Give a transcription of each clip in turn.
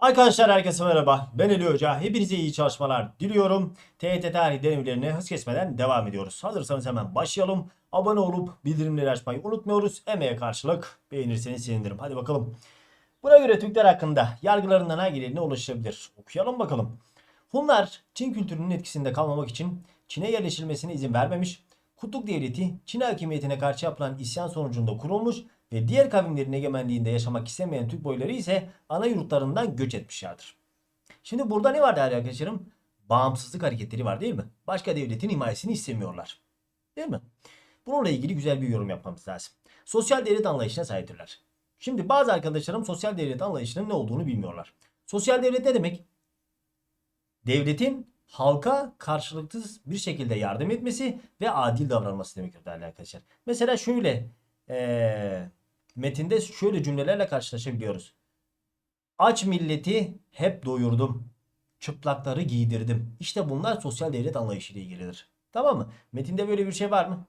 Arkadaşlar herkese merhaba. Ben Ali Hoca. Hepinize iyi çalışmalar diliyorum. TYT tarih denemelerine hız kesmeden devam ediyoruz. Hazırsanız hemen başlayalım. Abone olup bildirimleri açmayı unutmuyoruz. Emeğe karşılık beğenirseniz sevinirim. Hadi bakalım. Buna göre Türkler hakkında yargılarından hangilerine ulaşılabilir? Okuyalım bakalım. Hunlar Çin kültürünün etkisinde kalmamak için Çin'e yerleşilmesine izin vermemiş. Kutluk Devleti Çin hakimiyetine karşı yapılan isyan sonucunda kurulmuş ve diğer kavimlerin egemenliğinde yaşamak istemeyen Türk boyları ise ana yurtlarından göç etmişlerdir. Şimdi burada ne var değerli arkadaşlarım? Bağımsızlık hareketleri var değil mi? Başka devletin himayesini istemiyorlar. Değil mi? Bununla ilgili güzel bir yorum yapmamız lazım. Sosyal devlet anlayışına sahiptirler. Şimdi bazı arkadaşlarım sosyal devlet anlayışının ne olduğunu bilmiyorlar. Sosyal devlet ne demek? Devletin halka karşılıksız bir şekilde yardım etmesi ve adil davranması demektir değerli arkadaşlar. Mesela şöyle eee, metinde şöyle cümlelerle karşılaşabiliyoruz. Aç milleti hep doyurdum. Çıplakları giydirdim. İşte bunlar sosyal devlet anlayışı ile ilgilidir. Tamam mı? Metinde böyle bir şey var mı?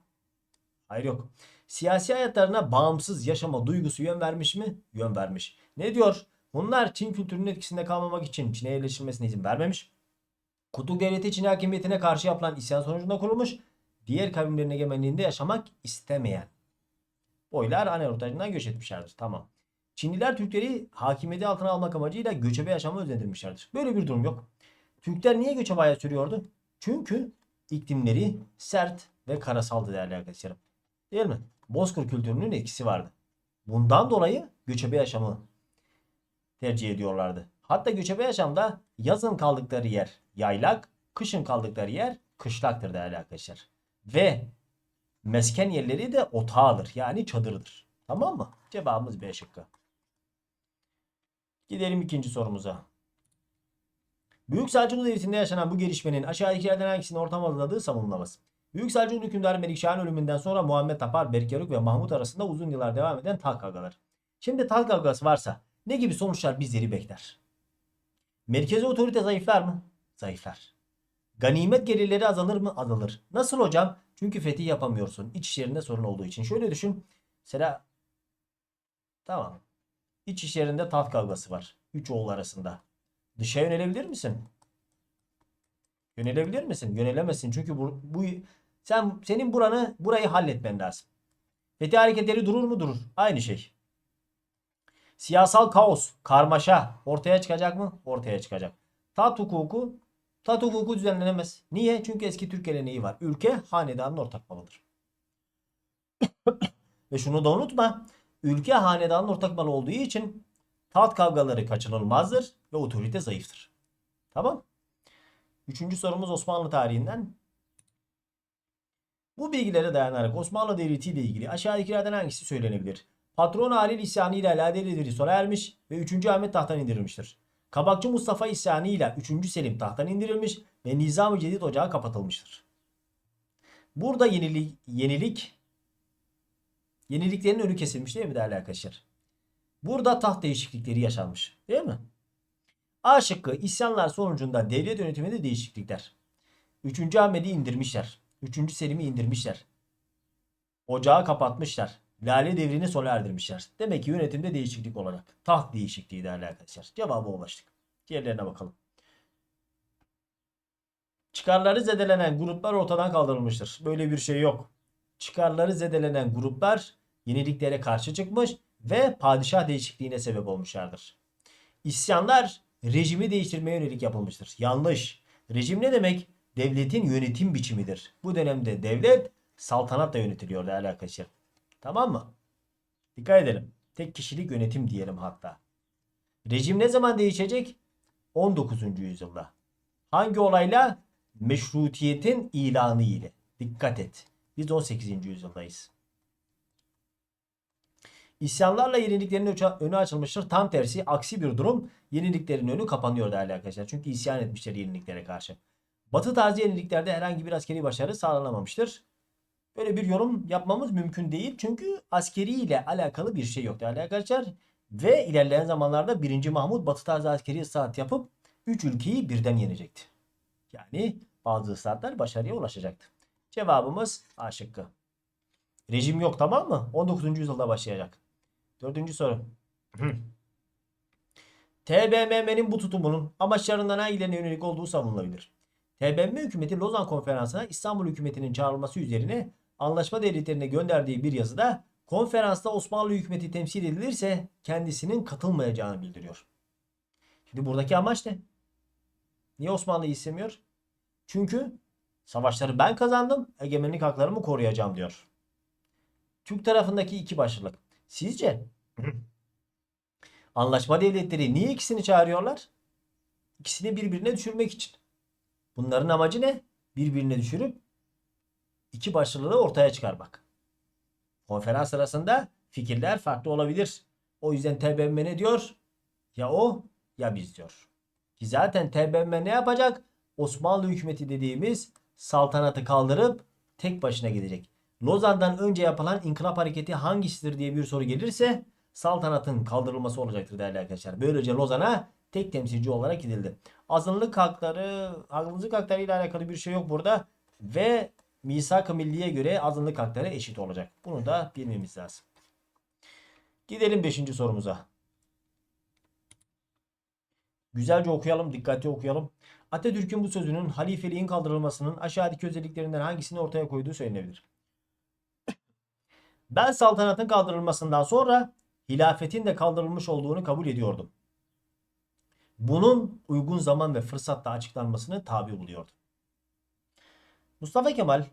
Hayır yok. Siyasi hayatlarına bağımsız yaşama duygusu yön vermiş mi? Yön vermiş. Ne diyor? Bunlar Çin kültürünün etkisinde kalmamak için Çin'e yerleşilmesine izin vermemiş. Kutluk Devleti Çin hakimiyetine karşı yapılan isyan sonucunda kurulmuş. Diğer kavimlerin egemenliğinde yaşamak istemeyen. Boylar ana yurtlarından göç etmişlerdir. Tamam. Çinliler Türkleri hakimiyeti altına almak amacıyla göçebe yaşamı özendirmişlerdir. Böyle bir durum yok. Türkler niye göçebe hayat sürüyordu? Çünkü iklimleri sert ve karasaldı değerli arkadaşlarım. Değil mi? Bozkır kültürünün etkisi vardı. Bundan dolayı göçebe yaşamı tercih ediyorlardı. Hatta göçebe yaşamda yazın kaldıkları yer yaylak, kışın kaldıkları yer kışlaktır değerli arkadaşlar. Ve mesken yerleri de otağıdır. Yani çadırdır. Tamam mı? Cevabımız B şıkkı. Gidelim ikinci sorumuza. Büyük Selçuklu Devleti'nde yaşanan bu gelişmenin aşağıdakilerden hangisinin ortam alınadığı savunulamaz. Büyük Selçuklu hükümdarı Melikşah'ın ölümünden sonra Muhammed Tapar, Berkeruk ve Mahmut arasında uzun yıllar devam eden taht kavgaları. Şimdi taht kavgası varsa ne gibi sonuçlar bizleri bekler? Merkezi otorite zayıflar mı? Zayıflar. Ganimet gelirleri azalır mı? Azalır. Nasıl hocam? Çünkü fetih yapamıyorsun. İç işlerinde sorun olduğu için. Şöyle düşün. Mesela tamam. İç işlerinde taht kavgası var. Üç oğul arasında. Dışa yönelebilir misin? Yönelebilir misin? Yönelemezsin. Çünkü bu, bu sen senin buranı burayı halletmen lazım. Fetih hareketleri durur mu? Durur. Aynı şey. Siyasal kaos, karmaşa ortaya çıkacak mı? Ortaya çıkacak. Tat hukuku, tat hukuku düzenlenemez. Niye? Çünkü eski Türk geleneği var. Ülke hanedanın ortak malıdır. Ve şunu da unutma. Ülke hanedanın ortak malı olduğu için taht kavgaları kaçınılmazdır ve otorite zayıftır. Tamam. Üçüncü sorumuz Osmanlı tarihinden. Bu bilgilere dayanarak Osmanlı Devleti ile ilgili aşağıdakilerden hangisi söylenebilir? Patron Halil isyanı ile alakalı devri sona ermiş ve 3. Ahmet tahttan indirilmiştir. Kabakçı Mustafa isyanı ile 3. Selim tahttan indirilmiş ve Nizam-ı Cedid ocağı kapatılmıştır. Burada yenilik, yenilik yeniliklerin önü kesilmiş değil mi değerli arkadaşlar? Burada taht değişiklikleri yaşanmış değil mi? A şıkkı isyanlar sonucunda devlet yönetiminde değişiklikler. 3. Ahmet'i indirmişler. 3. Selim'i indirmişler. Ocağı kapatmışlar. Lale devrini sona erdirmişler. Demek ki yönetimde değişiklik olacak. Taht değişikliği değerli arkadaşlar. Cevaba ulaştık. Diğerlerine bakalım. Çıkarları zedelenen gruplar ortadan kaldırılmıştır. Böyle bir şey yok. Çıkarları zedelenen gruplar yeniliklere karşı çıkmış ve padişah değişikliğine sebep olmuşlardır. İsyanlar rejimi değiştirmeye yönelik yapılmıştır. Yanlış. Rejim ne demek? Devletin yönetim biçimidir. Bu dönemde devlet saltanatla yönetiliyor değerli arkadaşlar. Tamam mı? Dikkat edelim. Tek kişilik yönetim diyelim hatta. Rejim ne zaman değişecek? 19. yüzyılda. Hangi olayla? Meşrutiyetin ilanı ile. Dikkat et. Biz 18. yüzyıldayız. İsyanlarla yeniliklerin önü açılmıştır. Tam tersi aksi bir durum yeniliklerin önü kapanıyor değerli arkadaşlar. Çünkü isyan etmişler yeniliklere karşı. Batı tarzı yeniliklerde herhangi bir askeri başarı sağlanamamıştır. Böyle bir yorum yapmamız mümkün değil. Çünkü askeri ile alakalı bir şey yok değerli arkadaşlar. Ve ilerleyen zamanlarda 1. Mahmut Batı tarzı askeri ıslahat yapıp 3 ülkeyi birden yenecekti. Yani bazı ıslahatlar başarıya ulaşacaktı. Cevabımız A şıkkı. Rejim yok tamam mı? 19. yüzyılda başlayacak. Dördüncü soru. TBMM'nin bu tutumunun amaçlarından hangilerine yönelik olduğu savunulabilir. TBMM hükümeti Lozan Konferansı'na İstanbul hükümetinin çağrılması üzerine anlaşma devletlerine gönderdiği bir yazıda konferansta Osmanlı hükümeti temsil edilirse kendisinin katılmayacağını bildiriyor. Şimdi buradaki amaç ne? Niye Osmanlı'yı istemiyor? Çünkü savaşları ben kazandım, egemenlik haklarımı koruyacağım diyor. Türk tarafındaki iki başlılık. Sizce anlaşma devletleri niye ikisini çağırıyorlar? İkisini birbirine düşürmek için. Bunların amacı ne? Birbirine düşürüp iki başlılığı ortaya çıkarmak. Konferans sırasında fikirler farklı olabilir. O yüzden TBMM ne diyor? Ya o ya biz diyor. Ki zaten TBMM ne yapacak? Osmanlı hükümeti dediğimiz saltanatı kaldırıp tek başına gidecek. Lozan'dan önce yapılan inkılap hareketi hangisidir diye bir soru gelirse saltanatın kaldırılması olacaktır değerli arkadaşlar. Böylece Lozan'a tek temsilci olarak gidildi. Azınlık hakları, azınlık hakları ile alakalı bir şey yok burada ve misak-ı milliye göre azınlık hakları eşit olacak. Bunu da bilmemiz lazım. Gidelim 5. sorumuza. Güzelce okuyalım, dikkatli okuyalım. Atatürk'ün bu sözünün halifeliğin kaldırılmasının aşağıdaki özelliklerinden hangisini ortaya koyduğu söylenebilir. Ben saltanatın kaldırılmasından sonra hilafetin de kaldırılmış olduğunu kabul ediyordum. Bunun uygun zaman ve fırsatta açıklanmasını tabi buluyordum. Mustafa Kemal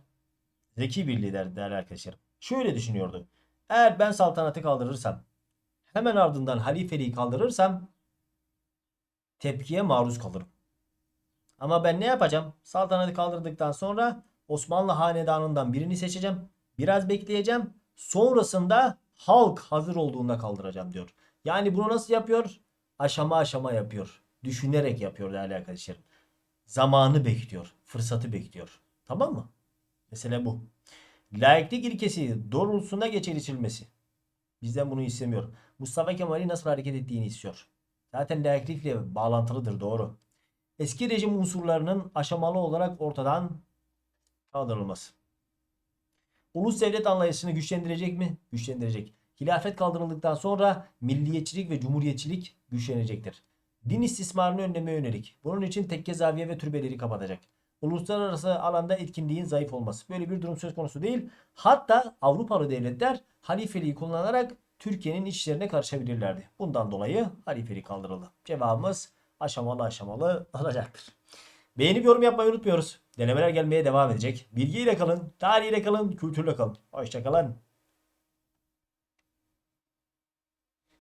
zeki bir lider değerli arkadaşlarım. Şöyle düşünüyordu. Eğer ben saltanatı kaldırırsam hemen ardından halifeliği kaldırırsam tepkiye maruz kalırım. Ama ben ne yapacağım? Saltanatı kaldırdıktan sonra Osmanlı hanedanından birini seçeceğim. Biraz bekleyeceğim. Sonrasında halk hazır olduğunda kaldıracağım diyor. Yani bunu nasıl yapıyor? Aşama aşama yapıyor. Düşünerek yapıyor değerli arkadaşlarım. Zamanı bekliyor. Fırsatı bekliyor. Tamam mı? Mesele bu. Laiklik ilkesi doğrultusunda geçirilmesi. Bizden bunu istemiyor. Mustafa Kemal'i nasıl hareket ettiğini istiyor. Zaten laiklikle bağlantılıdır doğru. Eski rejim unsurlarının aşamalı olarak ortadan kaldırılması. Ulus devlet anlayışını güçlendirecek mi? Güçlendirecek. Hilafet kaldırıldıktan sonra milliyetçilik ve cumhuriyetçilik güçlenecektir. Din istismarını önleme yönelik. Bunun için tekke zaviye ve türbeleri kapatacak. Uluslararası alanda etkinliğin zayıf olması. Böyle bir durum söz konusu değil. Hatta Avrupalı devletler halifeliği kullanarak Türkiye'nin işlerine karışabilirlerdi. Bundan dolayı halifelik kaldırıldı. Cevabımız aşamalı aşamalı olacaktır. Beğenip yorum yapmayı unutmuyoruz. Denemeler gelmeye devam edecek. Bilgiyle kalın, tarihiyle kalın, kültürle kalın. Hoşçakalın.